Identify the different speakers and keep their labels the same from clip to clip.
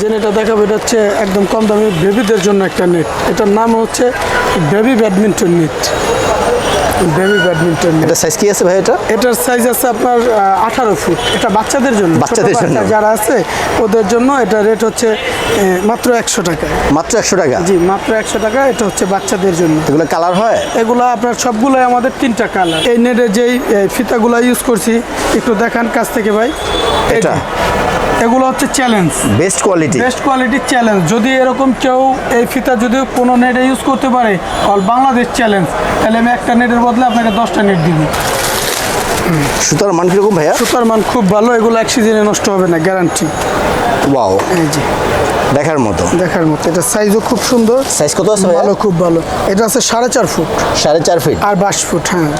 Speaker 1: যে নেটটা দেখাবো এটা হচ্ছে একদম কম দামি বেবিদের জন্য একটা নেট। এটার নাম হচ্ছে baby badminton net. Baby badminton net.
Speaker 2: এটা সাইজ কি আছে ভাই এটা?
Speaker 1: এটার সাইজ আছে আপনার আঠারো ফুট। এটা বাচ্চাদের জন্য
Speaker 2: বাচ্চাদের জন্য।
Speaker 1: যারা আছে ওদের জন্য এটা রেট হচ্ছে মাত্র একশো টাকা।
Speaker 2: মাত্র একশো টাকা?
Speaker 1: জি মাত্র একশো টাকা এটা হচ্ছে বাচ্চাদের জন্য।
Speaker 2: এগুলো কালার হয়?
Speaker 1: এগুলো আপনার সবগুলোই আমাদের তিনটা কালার। এই নেটে যেই ফিতাগুলো ইউজ করছি একটু দেখান কাছ থেকে ভাই।
Speaker 2: এটা?
Speaker 1: এগুলো হচ্ছে চ্যালেঞ্জ
Speaker 2: বেস্ট কোয়ালিটি
Speaker 1: বেস্ট কোয়ালিটির চ্যালেঞ্জ যদি এরকম কেউ এই ফিতা যদি কোনো নেটে ইউজ করতে পারে অল বাংলাদেশ চ্যালেঞ্জ তাহলে আমি একটা নেটের বদলে আপনাকে দশটা নেট দিব।
Speaker 2: সুতার মান কীরকম ভাইয়া?
Speaker 1: সুতার মান খুব ভালো এগুলো এক সিজনে নষ্ট হবে না গ্যারান্টি
Speaker 2: ওয়াও
Speaker 1: এই যে।
Speaker 2: দেখার মতো?
Speaker 1: দেখার মতো। এটা সাইজও খুব সুন্দর।
Speaker 2: সাইজ কত আছে
Speaker 1: ভালো খুব ভালো। এটা আছে সাড়ে চার ফুট।
Speaker 2: সাড়ে চার ফিট
Speaker 1: আর বাইশ ফুট হ্যাঁ.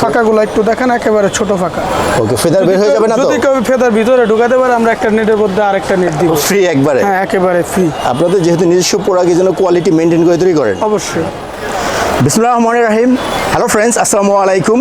Speaker 1: ফাঁকাগুলো একটু দেখেন একেবারে ছোট ফাঁকা।
Speaker 2: ওকে ফেদার বের হয়ে যাবে না তো?
Speaker 1: যদি কেউ ফেদার ভিতরে ঢুকাতে পারে আমরা একটা নেটের মধ্যে আরেকটা নেট দিব।
Speaker 2: ফ্রি একবারে?
Speaker 1: হ্যাঁ একেবারে ফ্রি
Speaker 2: আপনাদের যেহেতু নিজস্ব এই জন্য কোয়ালিটি মেনটেন করে তৈরি করেন?
Speaker 1: অবশ্যই।
Speaker 2: বিসমুল্লাহ রহমান রাহিম। হ্যালো ফ্রেন্ডস আসসালামু আলাইকুম।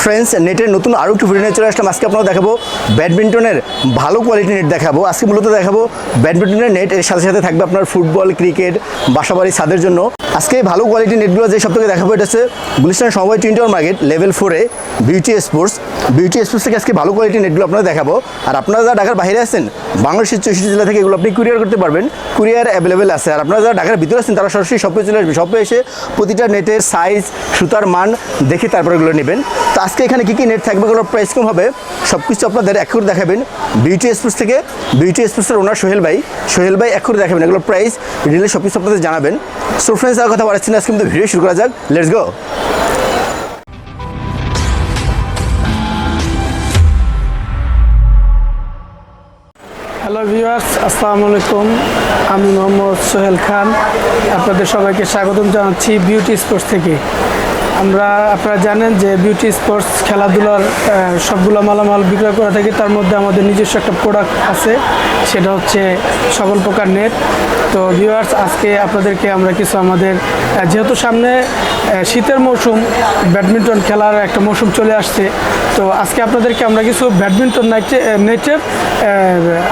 Speaker 2: ফ্রেন্ডস নেটের নতুন আরও একটু ভিডিও নিয়ে চলে আসলাম। আজকে আপনারা দেখাবো ব্যাডমিন্টনের ভালো কোয়ালিটি নেট দেখাবো। আজকে মূলত দেখাবো ব্যাডমিন্টনের নেট এর সাথে সাথে থাকবে আপনার ফুটবল ক্রিকেট বাসাবাড়ি ছাদের জন্য। আজকে ভালো কোয়ালিটি নেটগুলো যে সব থেকে দেখাবো, এটা হচ্ছে Gulistan twenty one market level ফোরে বিউটি স্পোর্টস বিউটি স্পোর্টস থেকে আজকে ভালো কোয়ালিটি নেটগুলো আপনারা দেখাবো। আর আপনারা যারা ঢাকার বাইরে আছেন, বাংলাদেশের চৌষট্টি জেলা থেকে এগুলো আপনি কুরিয়ার করতে পারবেন। কুরিয়ার অ্যাভেলেবেল আছে। আর আপনারা যারা ঢাকার ভিতরে আছেন, তারা সরাসরি শপে চলে আসবে। শপে এসে প্রতিটা নেটের সাইজ সুতার মান দেখে তারপরে এগুলো নেবেন। তো আজকে এখানে কী কী নেট থাকবে এগুলো প্রাইস কম হবে সব কিছু আপনাদের এক করে দেখাবেন। বিউটি এক্সপ্রেস থেকে বিউটি এক্সপ্রেসের ওনার সোহেল ভাই সোহেল ভাই এক করে দেখাবেন এগুলো প্রাইস ডিটেলে সব কিছু আপনাদের জানাবেন। সো ফ্রেন্ডস আর কথা বাড়াচ্ছি না, আজকে কিন্তু ভিডিও শুরু করা যাক। লেটস গো
Speaker 1: হ্যালো ভিউয়ার্স আসসালামু আলাইকুম। আমি মোহাম্মদ সোহেল খান। আপনাদের সবাইকে স্বাগতম জানাচ্ছি বিউটি স্পোর্টস থেকে। আমরা, আপনারা জানেন যে বিউটি স্পোর্টস খেলাধুলার সবগুলো মালামাল বিক্রয় করে থাকি তার মধ্যে আমাদের নিজস্ব একটা প্রোডাক্ট আছে। সেটা হচ্ছে সকল প্রকার নেট তো ভিউয়ার্স আজকে আপনাদেরকে আমরা কিছু আমাদের যেহেতু সামনে শীতের মৌসুম, ব্যাডমিন্টন খেলার একটা মৌসুম চলে আসছে তো আজকে আপনাদেরকে আমরা কিছু ব্যাডমিন্টন নেটের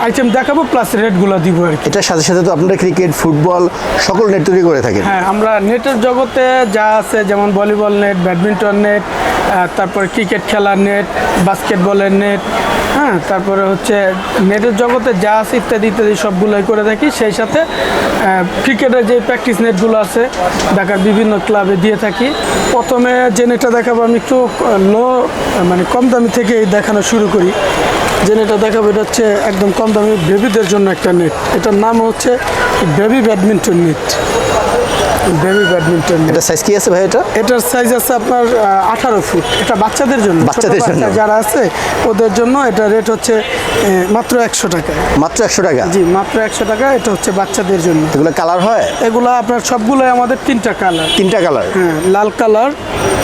Speaker 1: আইটেম দেখাবো প্লাস রেটগুলো দিব আর কি।
Speaker 2: এটার সাথে সাথে তো আপনারা ক্রিকেট ফুটবল সকল নেট তৈরি করে থাকেন।
Speaker 1: হ্যাঁ আমরা নেটের জগতে যা আছে যেমন ভলিবল নেট ব্যাডমিন্টন নেট তারপরে ক্রিকেট খেলার নেট বাস্কেটবলের নেট হ্যাঁ তারপরে হচ্ছে নেটের জগতে যা আছে ইত্যাদি ইত্যাদি সবগুলোই করে থাকি। সেই সাথে ক্রিকেটের যে প্র্যাকটিস নেটগুলো আছে, ঢাকার বিভিন্ন ক্লাবে দিয়ে থাকি। প্রথমে যে নেটটা দেখাবো, আমি একটু লো মানে কম দামি থেকে দেখানো শুরু করি। যে নেটটা দেখাবো, এটা হচ্ছে একদম কম দামি বেবিদের জন্য একটা নেট এটার নাম হচ্ছে baby badminton net baby badminton
Speaker 2: এটা সাইজ কি আছে ভাই এটা?
Speaker 1: এটার সাইজ আছে আপনার আঠারো ফুট। এটা বাচ্চাদের জন্য
Speaker 2: বাচ্চাদের জন্য।
Speaker 1: যারা আছে ওদের জন্য এটা রেট হচ্ছে মাত্র একশো টাকা।
Speaker 2: মাত্র একশো টাকা?
Speaker 1: জি মাত্র একশো টাকা এটা হচ্ছে বাচ্চাদের জন্য।
Speaker 2: এগুলো কালার হয়?
Speaker 1: এগুলো আপনার সবগুলোই আমাদের তিনটা কালার
Speaker 2: তিনটা কালার
Speaker 1: হ্যাঁ লাল কালার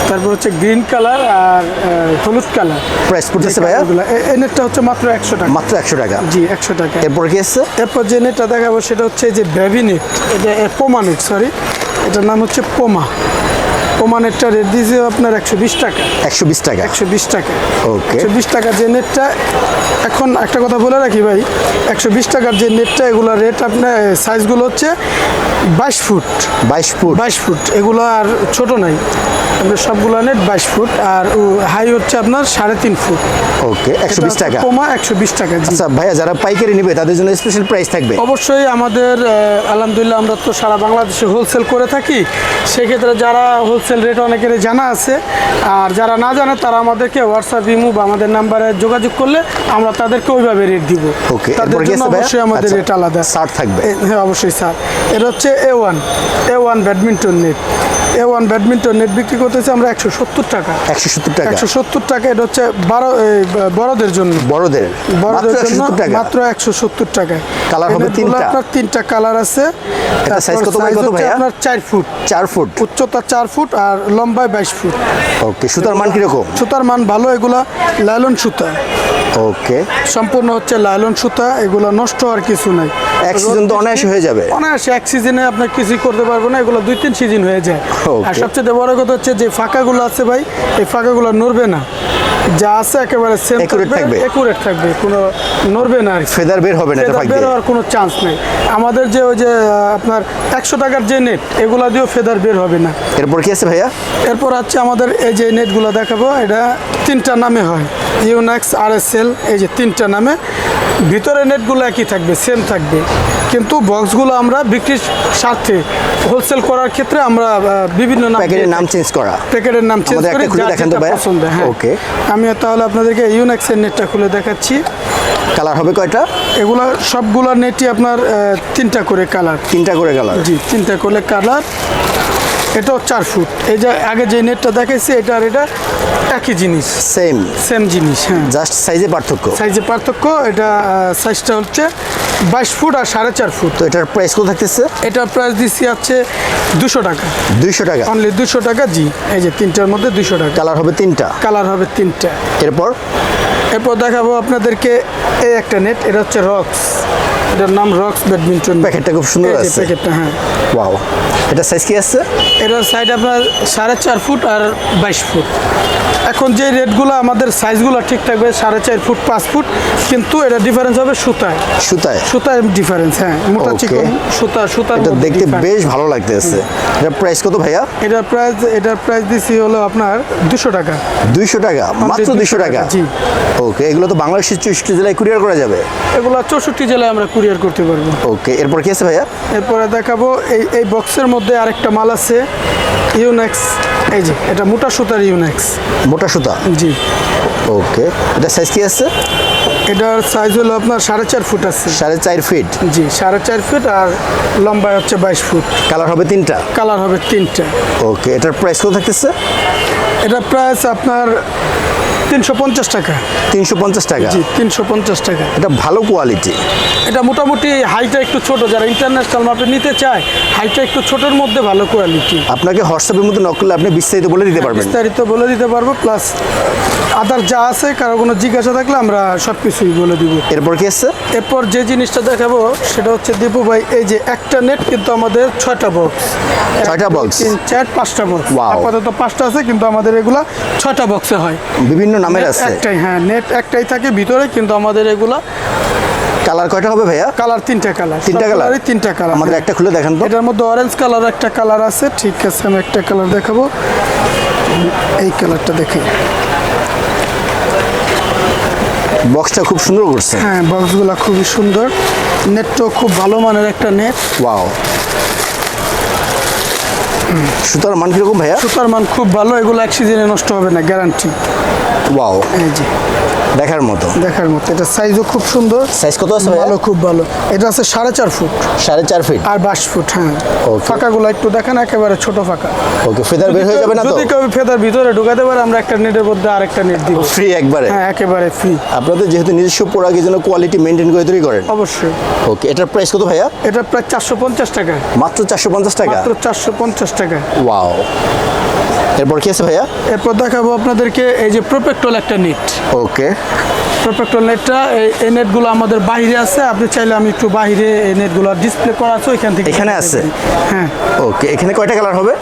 Speaker 1: তারপর হচ্ছে গ্রিন কালার আর হলুদ কালার
Speaker 2: প্রাইস পড়তেছে ভাইয়া?
Speaker 1: এই নেটটা হচ্ছে মাত্র একশো টাকা।
Speaker 2: মাত্র একশো টাকা?
Speaker 1: জি একশো টাকা।
Speaker 2: এরপর কি আছে?
Speaker 1: এরপর যে নেটটা দেখাবো সেটা হচ্ছে যে বেবি নেট এটা পোমা নেট সরি এটার নাম হচ্ছে পোমা পোমা নেটটা রেট দিয়েছে আপনার একশো বিশ টাকা।
Speaker 2: একশো বিশ টাকা?
Speaker 1: একশো বিশ টাকা।
Speaker 2: ওকে
Speaker 1: একশো বিশ টাকা যে নেটটা এখন একটা কথা বলে রাখি ভাই একশো বিশ টাকার যে নেটটা এগুলো রেট আপনার সাইজগুলো হচ্ছে বাইশ ফুট।
Speaker 2: বাইশ ফুট।
Speaker 1: বাইশ ফুট। এগুলো আর ছোট নাই। আপনার সবগুলো নেট বাইশ ফুট আর হাই হচ্ছে আপনার সাড়ে তিন ফুট।
Speaker 2: ওকে একশো বিশ টাকা?
Speaker 1: পোমা একশো বিশ টাকা
Speaker 2: আচ্ছা ভাইয়া যারা পাইকারি নেবে তাদের জন্য স্পেশাল প্রাইস থাকবে?
Speaker 1: অবশ্যই আমাদের আলহামদুলিল্লাহ আমরা তো সারা বাংলাদেশে হোলসেল করে থাকি। সেক্ষেত্রে যারা হোলসেল রেট অনেকের জানা আছে আর যারা না জানে তারা আমাদেরকে হোয়াটসঅ্যাপ ইমু বা আমাদের নাম্বারে যোগাযোগ করলে আমরা তাদেরকে ওইভাবে রেট দিব।
Speaker 2: ওকে
Speaker 1: তাদের জন্য অবশ্যই আমাদের রেট আলাদা।
Speaker 2: শার্ট থাকবে।
Speaker 1: হ্যাঁ অবশ্যই স্যার এটা হচ্ছে A one A one badminton net A one badminton net বিক্রি করতেছি আমরা একশো সত্তর টাকা।
Speaker 2: একশো সত্তর টাকা।
Speaker 1: একশো সত্তর টাকা এটা হচ্ছে বারো বড়দের জন্য।
Speaker 2: বড়দের?
Speaker 1: বড়দের জন্য মাত্র একশো সত্তর টাকা।
Speaker 2: কালার হবে তিনটা?
Speaker 1: আপনার তিনটা কালার আছে। সাইজ
Speaker 2: কত বাই কত ভাইয়া?
Speaker 1: আপনার চার ফুট।
Speaker 2: চার ফুট।
Speaker 1: উচ্চতা চার ফুট আর লম্বায় বাইশ ফুট।
Speaker 2: ওকে সুতার মান কীরকম?
Speaker 1: সুতার মান ভালো এগুলা। লাইলন সুতা।
Speaker 2: ওকে।
Speaker 1: সম্পূর্ণ হচ্ছে লাইলন সুতা এগুলো নষ্ট আর কিছু নাই।
Speaker 2: এক সিজন তো অনায়াসে হয়ে যাবে।
Speaker 1: অনায়াসে এক সিজনে আপনার কিছুই করতে পারব না এগুলো দুই তিন সিজন হয়ে যায়। আর সবচেয়ে বড় কথা হচ্ছে যে ফাঁকাগুলো আছে ভাই এই ফাঁকাগুলো নড়বে না। যা আছে একেবারে সেম
Speaker 2: Accurate থাকবে।
Speaker 1: একুরেট থাকবে কোনো নড়বে না।
Speaker 2: ফেদার বের হবে না এটা ফাঁক
Speaker 1: বের হওয়ার কোনো চান্স নেই। আমাদের যে ওই যে আপনার একশো টাকার যে নেট এগুলা দিয়েও ফেদার বের হবে না।
Speaker 2: এরপর কি আছে ভাইয়া?
Speaker 1: এরপর হচ্ছে আমাদের এই যে নেটগুলো দেখাবো এটা তিনটা নামে হয়। ইউনাক্স আর এস এল এই যে তিনটা নামে। ভিতরে নেটগুলো একই থাকবে সেম থাকবে। কিন্তু বক্সগুলো আমরা বিক্রির স্বার্থে হোলসেল করার ক্ষেত্রে আমরা বিভিন্ন
Speaker 2: প্যাকেটের নাম চেঞ্জ করা।
Speaker 1: প্যাকেটের নাম চেঞ্জ করে
Speaker 2: দেখেন তো।
Speaker 1: পছন্দ হ্যাঁ।
Speaker 2: ওকে
Speaker 1: আমি তাহলে আপনাদেরকে ইউনেক্সের নেটটা খুলে দেখাচ্ছি।
Speaker 2: কালার হবে কয়টা?
Speaker 1: এগুলো সবগুলো নেটই আপনার তিনটা করে কালার
Speaker 2: তিনটা করে কালার
Speaker 1: জি তিনটা করে কালার এটাও চার ফুট। এই যে আগে যে নেটটা দেখাইছি এটা আর এটা একই জিনিস।
Speaker 2: সেম
Speaker 1: সেম জিনিস হ্যাঁ।
Speaker 2: জাস্ট সাইজে পার্থক্য।
Speaker 1: সাইজে পার্থক্য এটা সাইজটা হচ্ছে বাইশ ফুট আর সাড়ে চার ফুট।
Speaker 2: তো এটার প্রাইস কত থাকতেছে?
Speaker 1: এটার প্রাইস দিচ্ছি হচ্ছে দুশো টাকা।
Speaker 2: দুইশো টাকা।
Speaker 1: অনলি দুশো টাকা জি। এই যে তিনটার মধ্যে দুশো টাকা।
Speaker 2: কালার হবে তিনটা।
Speaker 1: কালার হবে তিনটা।
Speaker 2: এরপর?
Speaker 1: এরপর দেখাবো আপনাদেরকে এই একটা নেট এটা হচ্ছে রক্স। এটার নাম রক্স ব্যাডমিন্টন।
Speaker 2: প্যাকেটটা খুব সুন্দর আছে।
Speaker 1: প্যাকেটটা হ্যাঁ।
Speaker 2: ওয়াও। এটা সাইজ কি আছে?
Speaker 1: এটার সাইড আপনার সাড়ে চার ফুট আর বাইশ ফুট। এখন যে রেটগুলো আমাদের সাইজগুলো ঠিক থাকবে সাড়ে চার ফুট পাঁচ ফুট কিন্তু এটা ডিফারেন্স হবে সুতায়।
Speaker 2: সুতায়?
Speaker 1: সুতায় ডিফারেন্স হ্যাঁ। মোটা চিকন সুতা সুতার
Speaker 2: এটা দেখতে বেশ ভালো লাগতেছে। এটা প্রাইস কত ভাইয়া?
Speaker 1: এটার প্রাইস এটার প্রাইস দিছি হলো আপনার দুশো টাকা।
Speaker 2: দুইশো টাকা মাত্র
Speaker 1: 200
Speaker 2: টাকা?
Speaker 1: জি।
Speaker 2: ওকে এগুলো তো বাংলাদেশের চৌষট্টি জেলায় কুরিয়ার করা যাবে।
Speaker 1: এগুলো চৌষট্টি জেলায় আমরা কুরিয়ার করতে পারব।
Speaker 2: ওকে এরপর কি আছে ভাইয়া?
Speaker 1: এরপরে দেখাবো এই এই বক্সের মধ্যে আরেকটা মাল আছে ইউনেক্স এই যে এটা মোটা সুতার ইউনেক্স
Speaker 2: মোটা সুতা?
Speaker 1: জি।
Speaker 2: ওকে এটা সাইজ কি আছে?
Speaker 1: এটার সাইজ হলো আপনার সাড়ে চার ফুট আছে।
Speaker 2: সাড়ে চার ফিট
Speaker 1: জি সাড়ে চার ফুট আর লম্বায় হচ্ছে বাইশ ফুট।
Speaker 2: কালার হবে তিনটা?
Speaker 1: কালার হবে তিনটা।
Speaker 2: ওকে এটার প্রাইস কত থাকতেছে?
Speaker 1: এটা প্রাইস আপনার তিনশো পঞ্চাশ টাকা।
Speaker 2: তিনশো পঞ্চাশ টাকা?
Speaker 1: জি তিনশো পঞ্চাশ টাকা।
Speaker 2: এটা ভালো কোয়ালিটি
Speaker 1: এটা মোটামুটি হাইটা একটু ছোট যারা ইন্টারন্যাশনাল মাপে নিতে চায় হাইটা একটু ছোটোর মধ্যে ভালো কোয়ালিটি
Speaker 2: আপনাকে হোয়াটসঅ্যাপের মধ্যে নক করলে আপনি বিস্তারিত বলে দিতে পারবেন।
Speaker 1: বিস্তারিত বলে দিতে পারব প্লাস আদার যা আছে কারও কোনো জিজ্ঞাসা থাকলে আমরা সব কিছুই বলে দিব।
Speaker 2: এরপর কি আছে?
Speaker 1: এরপর যে জিনিসটা দেখাবো সেটা হচ্ছে দীপু ভাই এই যে একটা নেট কিন্তু আমাদের ছয়টা বক্স
Speaker 2: ছয়টা box?
Speaker 1: তিন চার পাঁচটা বক্স. আপাতত পাঁচটা আছে কিন্তু আমাদের এগুলা ছয়টা বক্সে হয়।
Speaker 2: বিভিন্ন নামের আছে।
Speaker 1: একটাই হ্যাঁ নেট একটাই থাকে ভিতরে কিন্তু আমাদের এগুলা
Speaker 2: কালার কয়টা হবে ভাইয়া?
Speaker 1: কালার তিনটা কালার
Speaker 2: তিনটা কালার
Speaker 1: তিনটা কালার
Speaker 2: আমাদের একটা খুলে দেখান তো।
Speaker 1: এটার মধ্যে অরেঞ্জ কালার একটা কালার আছে। ঠিক আছে আমি একটা কালার দেখাবো। এই কালারটা দেখে।
Speaker 2: বক্সটা খুব সুন্দর করছে।
Speaker 1: হ্যাঁ বক্সগুলো খুবই সুন্দর। নেটটাও খুব ভালো মানের একটা নেট
Speaker 2: ওয়াও সুতার মান কীরকম ভাইয়া?
Speaker 1: সুতার মান খুব ভালো এগুলো এক সিজনে নষ্ট হবে না গ্যারান্টি
Speaker 2: ওয়াও
Speaker 1: যে।
Speaker 2: দেখার মতো।
Speaker 1: দেখার মতো। এটা সাইজও খুব সুন্দর।
Speaker 2: সাইজ কত আছে
Speaker 1: ভালো খুব ভালো। এটা আছে সাড়ে চার ফুট।
Speaker 2: সাড়ে চার ফিট
Speaker 1: আর বাইশ ফুট হ্যাঁ. ফাঁকাগুলো একটু দেখেন একেবারে ছোট ফাঁকা।
Speaker 2: ওকে ফেদার বের হয়ে যাবে না
Speaker 1: যদি কেউ ফেদার ভিতরে ঢুকাতে পারে আমরা একটা নেটের মধ্যে আরেকটা নেট দিব।
Speaker 2: ফ্রি একবারে?
Speaker 1: হ্যাঁ একেবারে ফ্রি
Speaker 2: আপনাদের যেহেতু নিজস্ব প্রোডাক্ট এই জন্য কোয়ালিটি মেনটেন করে তৈরি করেন?
Speaker 1: অবশ্যই।
Speaker 2: ওকে এটার প্রাইস কত ভাইয়া?
Speaker 1: এটা প্রায় চারশো পঞ্চাশ টাকা।
Speaker 2: মাত্র চারশো পঞ্চাশ টাকা?
Speaker 1: মাত্র চারশো পঞ্চাশ টাকা।
Speaker 2: ওয়াও এরপর কি আছে ভাইয়া?
Speaker 1: এরপর দেখাবো আপনাদেরকে এই যে প্রোপেক্টল একটা নিট
Speaker 2: ওকে
Speaker 1: প্রোপেক্টল নেটটা এই নেটগুলো আমাদের বাইরে আছে। আপনি চাইলে আমি একটু বাইরে এই নেটগুলো ডিসপ্লে করা আছে ওইখান থেকে
Speaker 2: এখানে আছে?
Speaker 1: হ্যাঁ।
Speaker 2: ওকে এখানে কয়টা কালার হবে?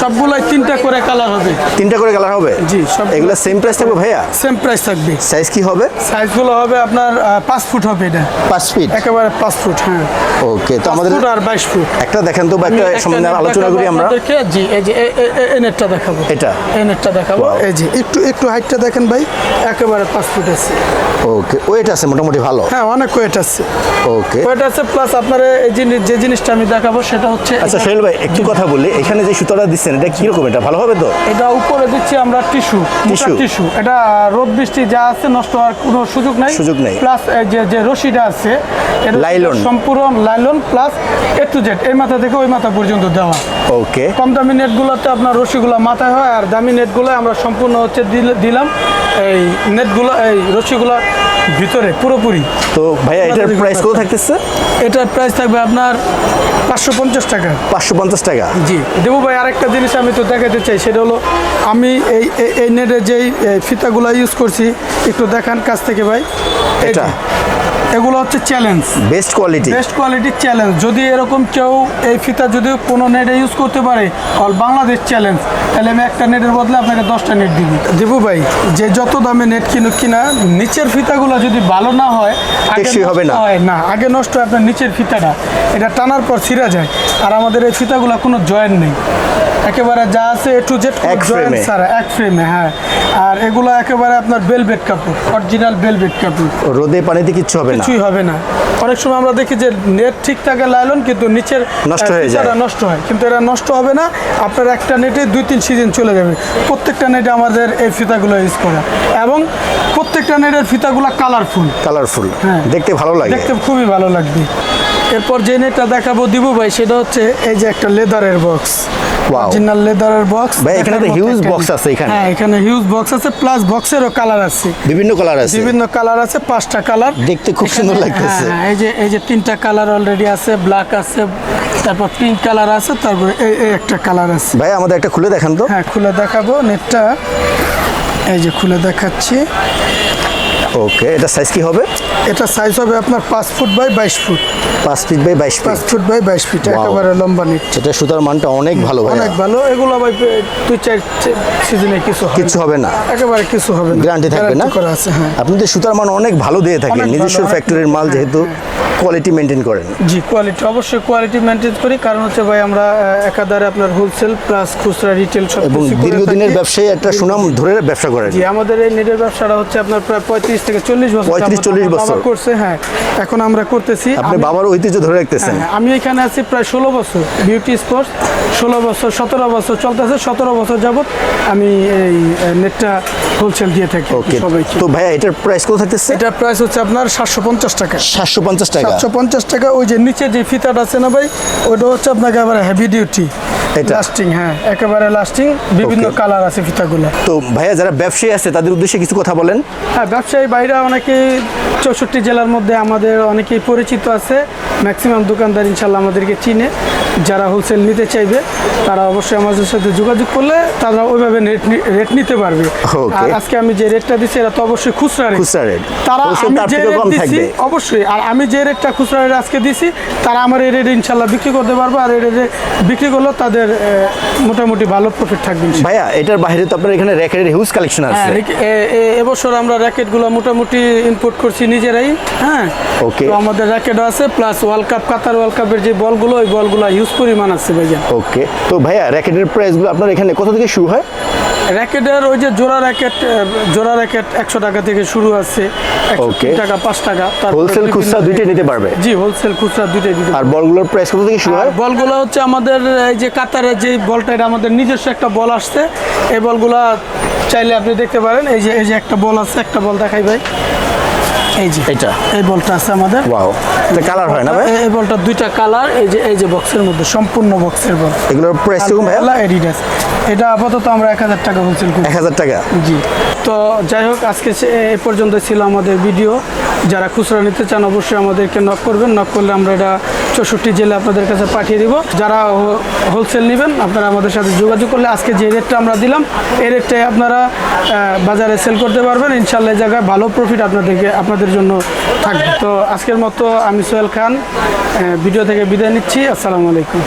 Speaker 1: সবগুলাই তিনটা করে কালার হবে।
Speaker 2: তিনটা করে কালার হবে?
Speaker 1: জি, সব
Speaker 2: এগুলো সেম প্রাইস থাকবে ভাইয়া?
Speaker 1: সেম প্রাইস থাকবে।
Speaker 2: সাইজ কি হবে?
Speaker 1: সাইজগুলো হবে আপনার পাঁচ ফুট হবে এটা।
Speaker 2: পাঁচ ফিট
Speaker 1: একেবারে পাঁচ ফুট হ্যাঁ।
Speaker 2: ওকে তো আমাদের
Speaker 1: আর বাইশ ফুট
Speaker 2: একটা দেখেন তো বা একটা সম্বন্ধে আলোচনা করি আমরা।
Speaker 1: জি এই যে এই নেটটা দেখাবো।
Speaker 2: এটা?
Speaker 1: এই নেটটা দেখাবো। এই যে একটু একটু হাইটটা দেখেন ভাই। একেবারে পাঁচ ফুট আছে।
Speaker 2: ওকে ওয়েট আছে মোটামুটি ভালো?
Speaker 1: হ্যাঁ অনেক ওয়েট আছে।
Speaker 2: ওকে
Speaker 1: ওয়েট আছে প্লাস আপনার এই জিনিস যে জিনিসটা আমি দেখাবো সেটা হচ্ছে
Speaker 2: আচ্ছা সোহেল ভাই একটু কথা বলি। এখানে যে সুতোটা দিচ্ছেন এটা কীরকম? এটা ভালো হবে তো?
Speaker 1: এটা উপরে দিচ্ছি আমরা টিস্যু
Speaker 2: Tissue?
Speaker 1: টিস্যু? এটা রোদ বৃষ্টি যা আছে নষ্ট হওয়ার কোনো সুযোগ নাই।
Speaker 2: সুযোগ নেই।
Speaker 1: প্লাস যে যে রশিটা আছে
Speaker 2: Nylon?
Speaker 1: সম্পূর্ণ nylon plus A to Z এই মাথা থেকে ওই মাথা পর্যন্ত দেওয়া।
Speaker 2: ওকে
Speaker 1: কম দামি নেটগুলোতে আপনার রশিগুলো মাথায় হয় আর দামি নেটগুলো আমরা সম্পূর্ণ হচ্ছে দিল- দিলাম। এই নেটগুলো এই রশিগুলো ভিতরে পুরোপুরি।
Speaker 2: তো ভাইয়া এটার প্রাইস কত থাকতেছে?
Speaker 1: এটার প্রাইস থাকবে আপনার পাঁচশো পঞ্চাশ টাকা।
Speaker 2: পাঁচশো পঞ্চাশ টাকা?
Speaker 1: জি। দেবু ভাই আরেকটা জিনিস আমি তো দেখাতে চাই সেটা হলো আমি এই এই- নেটে যেই ফিতাগুলো ইউজ করছি একটু দেখান কাছ থেকে ভাই।
Speaker 2: এটা?
Speaker 1: এগুলো হচ্ছে চ্যালেঞ্জ
Speaker 2: বেস্ট কোয়ালিটি
Speaker 1: বেস্ট কোয়ালিটির চ্যালেঞ্জ যদি এরকম কেউ এই ফিতা যদি কোনো নেটে ইউজ করতে পারে অল বাংলাদেশ চ্যালেঞ্জ তাহলে আমি একটা নেটের বদলে আপনাকে দশটা নেট দিব। দেবু ভাই যে যত দামে নেট কিনুক কিনা নিচের ফিতাগুলো যদি ভালো না হয়
Speaker 2: টেকসই হবে না।
Speaker 1: হয় না আগে নষ্ট হয় আপনার নিচের ফিতাটা। এটা টানার পর ছিঁড়া যায়। আর আমাদের এই ফিতাগুলো কোনো জয়েন্ট নেই। একেবারে যা আছে এ টু জেড জয়েন্ট। ছাড়া এক ফ্রেমে হ্যাঁ। আর এগুলো একেবারে আপনার বেলভেট কাপড় অরিজিনাল বেলভেট কাপড়।
Speaker 2: রোদে পানিতে কিচ্ছু হবে না।
Speaker 1: কিছুই হবে না। অনেক সময় আমরা দেখি যে নেট ঠিক থাকে লাইলন কিন্তু নিচের
Speaker 2: নষ্ট হয়ে যায়।
Speaker 1: নষ্ট হয়। কিন্তু এটা নষ্ট হবে না। আপনার একটা নেটে দুই তিন সিজন চলে যাবে। প্রত্যেকটা নেটে আমাদের এই ফিতাগুলো ইউজ করা। এবং প্রত্যেকটা নেটের ফিতাগুলো কালারফুল
Speaker 2: কালারফুল
Speaker 1: হ্যাঁ।
Speaker 2: দেখতে ভালো লাগে।
Speaker 1: দেখতে খুবই ভালো লাগবে। এরপর যে নেটটা দেখাবো দিব ভাই সেটা হচ্ছে এই যে একটা লেদারের বক্স. অরিজিনাল লেদারের বক্স
Speaker 2: ভাই, এখানে তো huge box আছে এখানে।
Speaker 1: হ্যাঁ এখানে হিউজ বক্স আছে প্লাস বক্সেরও কালার আছে।
Speaker 2: বিভিন্ন কালার আছে।
Speaker 1: বিভিন্ন কালার আছে পাঁচটা কালার
Speaker 2: দেখতে খুব সুন্দর লাগতেছে।
Speaker 1: হ্যাঁ এই যে এই যে তিনটা কালার অলরেডি আছে ব্ল্যাক আছে তারপর পিঙ্ক কালার আছে তারপর এই একটা কালার আছে।
Speaker 2: ভাই আমাদের একটা খুলে দেখান তো।
Speaker 1: হ্যাঁ খুলে দেখাবো নেটটা এই যে খুলে দেখাচ্ছি।
Speaker 2: ওকে এটা সাইজ কি হবে?
Speaker 1: এটা সাইজ হবে আপনার পাঁচ ফুট বাই বাইশ ফুট।
Speaker 2: পাঁচ ফিট বাই বাইশ
Speaker 1: পাঁচ
Speaker 2: ফিট
Speaker 1: ফুট বাই বাইশ ফিট একেবারে লম্বা নেট
Speaker 2: এটা সুতার মানটা অনেক ভালো ভাই
Speaker 1: অনেক ভালো এগুলো ভাই দুই চার সিজনে কিছু হবে
Speaker 2: কিচ্ছু হবে না।
Speaker 1: একেবারে কিছু হবে না।
Speaker 2: গ্যারান্টি থাকবে না?
Speaker 1: করা আছে হ্যাঁ।
Speaker 2: আপনাদের সুতার মান অনেক ভালো দিয়ে থাকেন নিজস্ব ফ্যাক্টরির মাল
Speaker 1: হ্যাঁ,
Speaker 2: যেহেতু কোয়ালিটি মেনটেন করেন।
Speaker 1: জি কোয়ালিটি অবশ্যই কোয়ালিটি মেনটেন করি। কারণ হচ্ছে ভাই আমরা একাধারে আপনার হোলসেল প্লাস খুচরা রিটেল সব
Speaker 2: এবং দীর্ঘদিনের। ব্যবসায়ী একটা সুনাম ধরে ব্যবসা করেন।
Speaker 1: জি আমাদের এই নেটের ব্যবসাটা হচ্ছে আপনার প্রায় পঁয়ত্রিশ থেকে চল্লিশ বছর
Speaker 2: 35 40
Speaker 1: আমার বাবা
Speaker 2: বছর।
Speaker 1: করছে হ্যাঁ। এখন আমরা করতেছি
Speaker 2: আপনি বাবার ঐতিহ্য ধরে রাখতেছেন।
Speaker 1: হ্যাঁ, আমি এখানে আছি প্রায় ষোলো বছর বিউটি স্পোর্টস ষোলো বছর সতেরো বছর চলতেছে সতেরো বছর যাবত আমি এই নেটটা হোলসেল দিয়ে থাকি সবাইকে।
Speaker 2: তো ভাইয়া এটার প্রাইস কত থাকতেছে?
Speaker 1: এটার প্রাইস হচ্ছে আপনার সাতশো পঞ্চাশ টাকা।
Speaker 2: সাতশো পঞ্চাশ টাকা।
Speaker 1: সাতশো পঞ্চাশ টাকা ওই যে নিচে যে ফিতাটা আছে না ভাই ওটা হচ্ছে আপনাকে একেবারে হেভি ডিউটি? লাস্টিং হ্যাঁ একেবারে লাস্টিং বিভিন্ন কালার আছে ফিতাগুলো।
Speaker 2: তো ভাইয়া যারা ব্যবসায়ী আছে তাদের উদ্দেশ্যে কিছু কথা বলেন।
Speaker 1: হ্যাঁ ব্যবসায়ী বাইরে অনেকেই চৌষট্টি জেলার মধ্যে আমাদের অনেকেই পরিচিত আছে। ম্যাক্সিমাম দোকানদার ইনশাল্লাহ আমাদেরকে চিনে। যারা হোলসেল নিতে চাইবে তারা অবশ্যই আমাদের সাথে যোগাযোগ করলে তারা ওইভাবে রেট নিতে পারবে। আর আজকে আমি যে রেটটা দিচ্ছি এটা তো অবশ্যই খুচরা রেট
Speaker 2: খুচরা রেট
Speaker 1: তারা আমি যে রেট
Speaker 2: থাকবে।
Speaker 1: অবশ্যই। আর আমি যে রেটটা খুচরা রেট আজকে দিছি তারা আমার এই রেটে ইনশাল্লাহ বিক্রি করতে পারব। আর এই রেটে বিক্রি করলেও তাদের মোটামুটি ভালো প্রফিট থাকবে
Speaker 2: ভাইয়া এটার বাইরে তো আপনার এখানে র্যাকেটের হিউজ কালেকশন
Speaker 1: হ্যাঁ
Speaker 2: আছে।
Speaker 1: এ- এ- এবছর আমরা র্যাকেটগুলো মোটামুটি ইম্পোর্ট করছি নিজেরাই হ্যাঁ?
Speaker 2: ওকে
Speaker 1: তো আমাদের র্যাকেটও আছে plus world cup Qatar world কাপের যে বলগুলো ওই বলগুলো হিউজ পরিমাণ আছে ভাইয়া।
Speaker 2: ওকে তো ভাইয়া র্যাকেটের প্রাইসগুলো আপনার এখানে কত থেকে শুরু হয়?
Speaker 1: র্যাকেটের ওই যে জোড়া র্যাকেট জোড়া র্যাকেট একশো টাকা থেকে শুরু আছে
Speaker 2: Okay.
Speaker 1: টাকা পাঁচ টাকা
Speaker 2: হোলসেল খুচরা দুইটাই নিতে পারবে?
Speaker 1: জি হোলসেল খুচরা দুইটাই দিতে
Speaker 2: আর বলগুলোর প্রাইস কত থেকে শুরু হয়?
Speaker 1: বলগুলো হচ্ছে আমাদের এই যে কাতারের যে বলটা এটা আমাদের নিজস্ব একটা বল আসছে। এই বলগুলা চাইলে আপনি দেখতে পারেন এই যে এই যে একটা বল আছে একটা বল দেখাই ভাই এই যে।
Speaker 2: এটা
Speaker 1: এই বলটা আছে আমাদের।
Speaker 2: ওয়াও এটা কালার হয় না ভাই?
Speaker 1: এই- এই বলটা দুইটা কালার এই যে এই যে বক্সের মধ্যে সম্পূর্ণ বক্সের বল।
Speaker 2: এগুলোর প্রাইস কীরকম ভাইয়া
Speaker 1: এডিডাস এটা আপাতত আমরা এক হাজার টাকা হোলসেল করি
Speaker 2: এক হাজার টাকা?
Speaker 1: জি। তো যাই হোক আজকে সে- এ পর্যন্ত ছিল আমাদের ভিডিও যারা খুচরা নিতে চান অবশ্যই আমাদেরকে নক করবেন। নক করলে আমরা এটা চৌষট্টি জেলে আপনাদের কাছে পাঠিয়ে দিব। যারা হোলসেল নেবেন আপনারা আমাদের সাথে যোগাযোগ করলে আজকে যে রেটটা আমরা দিলাম এই রেটটাই আপনারা বাজারে সেল করতে পারবেন। ইনশাল্লাহ এই জায়গায় ভালো প্রফিট আপনাদেরকে আপনাদের জন্য থাকবে। তো আজকের মতো আমি সোহেল খান ভিডিও থেকে বিদায় নিচ্ছি। আসসালামু আলাইকুম।